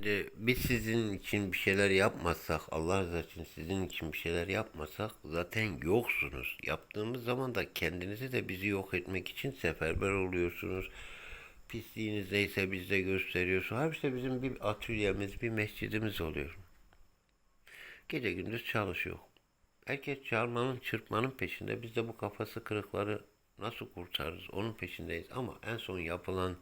Şimdi biz sizin için bir şeyler yapmasak, Allah rızası için sizin için bir şeyler yapmasak zaten yoksunuz. Yaptığımız zaman da kendinizi de bizi yok etmek için seferber oluyorsunuz. Pisliğiniz neyse bizde gösteriyorsunuz. Halbuki bizim bir atölyemiz, bir mescidimiz oluyor. Gece gündüz çalışıyor. Herkes çağırmanın, çırpmanın peşinde. Biz de bu kafası kırıkları nasıl kurtarırız onun peşindeyiz. Ama en son yapılan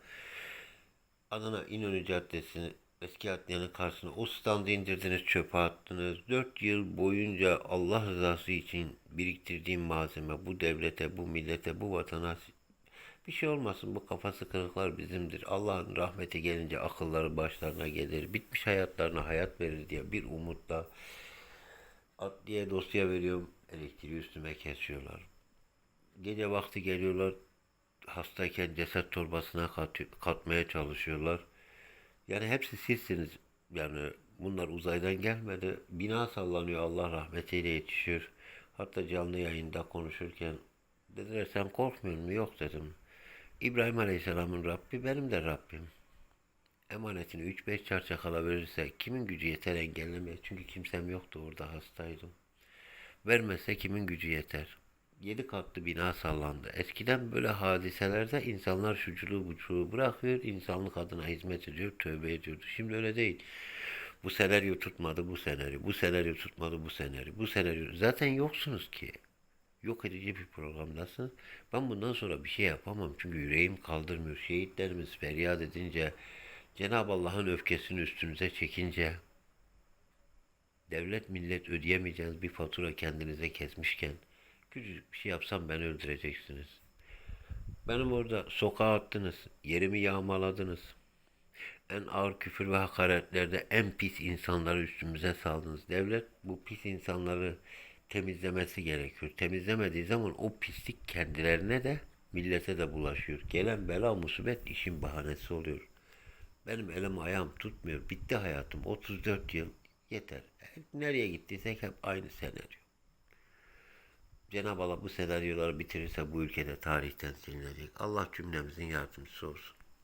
Adana İnönü Caddesi'nin eski adliyenin karşısına o standı indirdiniz çöpe attınız. Dört yıl boyunca Allah rızası için biriktirdiğim malzeme bu devlete, bu millete, bu vatana bir şey olmasın bu kafası kırıklar bizimdir. Allah'ın rahmeti gelince akılları başlarına gelir. Bitmiş hayatlarına hayat verir diye bir umutla adliye dosya veriyorum. Elektriği üstüme kesiyorlar. Gece vakti geliyorlar hastayken ceset torbasına katıyor- katmaya çalışıyorlar. Yani hepsi sizsiniz. Yani bunlar uzaydan gelmedi. Bina sallanıyor Allah rahmetiyle yetişiyor. Hatta canlı yayında konuşurken dediler sen korkmuyor musun? Yok dedim. İbrahim Aleyhisselam'ın Rabbi benim de Rabbim. Emanetini 3-5 çarça kala verirse kimin gücü yeter engellemeye? Çünkü kimsem yoktu orada hastaydım. Vermezse kimin gücü yeter? Yedi katlı bina sallandı. Eskiden böyle hadiselerde insanlar şuculuğu buçuğu bırakıyor, insanlık adına hizmet ediyor, tövbe ediyordu. Şimdi öyle değil. Bu senaryo tutmadı bu senaryo, bu senaryo tutmadı bu senaryo, bu senaryo. Zaten yoksunuz ki. Yok edici bir programdasınız. Ben bundan sonra bir şey yapamam çünkü yüreğim kaldırmıyor. Şehitlerimiz feryat edince, Cenab-ı Allah'ın öfkesini üstünüze çekince, devlet millet ödeyemeyeceğiniz bir fatura kendinize kesmişken küçücük bir şey yapsam beni öldüreceksiniz. Benim orada sokağa attınız, yerimi yağmaladınız. En ağır küfür ve hakaretlerde en pis insanları üstümüze saldınız. Devlet bu pis insanları temizlemesi gerekiyor. Temizlemediği zaman o pislik kendilerine de millete de bulaşıyor. Gelen bela musibet işin bahanesi oluyor. Benim elim ayağım tutmuyor. Bitti hayatım. 34 yıl yeter. Nereye gittiysek hep aynı senaryo. Cenab-ı Allah bu senaryoları bitirirse bu ülkede tarihten silinecek. Allah cümlemizin yardımcısı olsun.